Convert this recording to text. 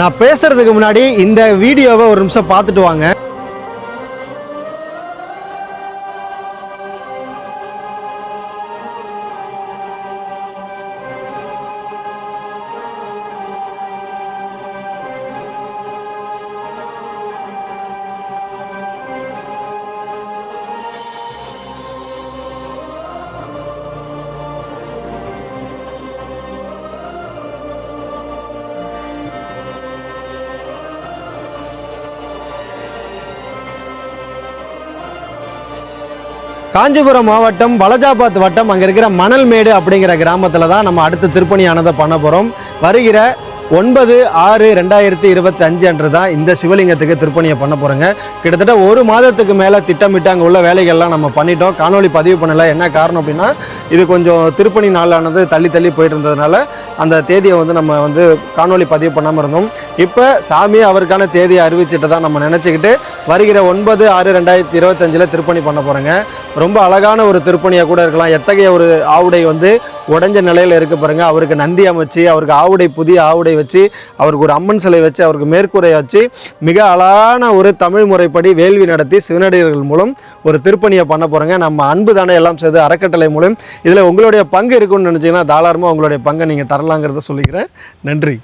நான் பேசுறதுக்கு முன்னாடி இந்த வீடியோவை ஒரு நிமிஷம் பார்த்துட்டு வாங்க. காஞ்சிபுரம் மாவட்டம் வலஜாபாத் வட்டம் அங்கே இருக்கிற மணல்மேடு அப்படிங்கிற கிராமத்தில் தான் நம்ம அடுத்த திருப்பணியானதை பண்ண போகிறோம் வருகிற ஒன்பது ஆறு ரெண்டாயிரத்தி இருபத்தி அஞ்சு அன்று தான் இந்த சிவலிங்கத்துக்கு திருப்பணியை பண்ண போகிறோங்க கிட்டத்தட்ட ஒரு மாதத்துக்கு மேலே திட்டமிட்டு அங்கே உள்ள வேலைகள்லாம் நம்ம பண்ணிட்டோம். காணொலி பதிவு பண்ணல. என்ன காரணம் அப்படின்னா இது கொஞ்சம் திருப்பணி நாளானது தள்ளி தள்ளி போயிட்டு இருந்ததுனால அந்த தேதியை வந்து நம்ம வந்து காணொலி பதிவு பண்ணாமல் இருந்தோம். இப்போ சாமி அவருக்கான தேதியை அறிவிச்சிட்டு தான் நம்ம நினச்சிக்கிட்டு வருகிற ஒன்பது ஆறு ரெண்டாயிரத்தி இருபத்தஞ்சில் திருப்பணி பண்ண போகிறோங்க ரொம்ப அழகான ஒரு திருப்பணியாக கூட இருக்கலாம். எத்தகைய ஒரு ஆவுடை வந்து உடைஞ்ச நிலையில் இருக்க பாருங்க. அவருக்கு நந்தி அமைச்சு அவருக்கு ஆவுடை புதிய ஆவுடை வச்சு அவருக்கு ஒரு அம்மன் சிலை வச்சு அவருக்கு மேற்கூரை வச்சு மிக அழகான ஒரு தமிழ் முறைப்படி வேள்வி நடத்தி சிவனடியர்கள் மூலம் ஒரு திருப்பணியை பண்ண போகிறோங்க நம்ம அன்பு தானே எல்லாம் செய்து அறக்கட்டளை மூலம். இதில் உங்களுடைய பங்கு இருக்குன்னு நினச்சிங்கன்னா தாராளமாக உங்களுடைய பங்கை நீங்கள் தரலாங்கிறத சொல்லிக்கிறேன். நன்றி.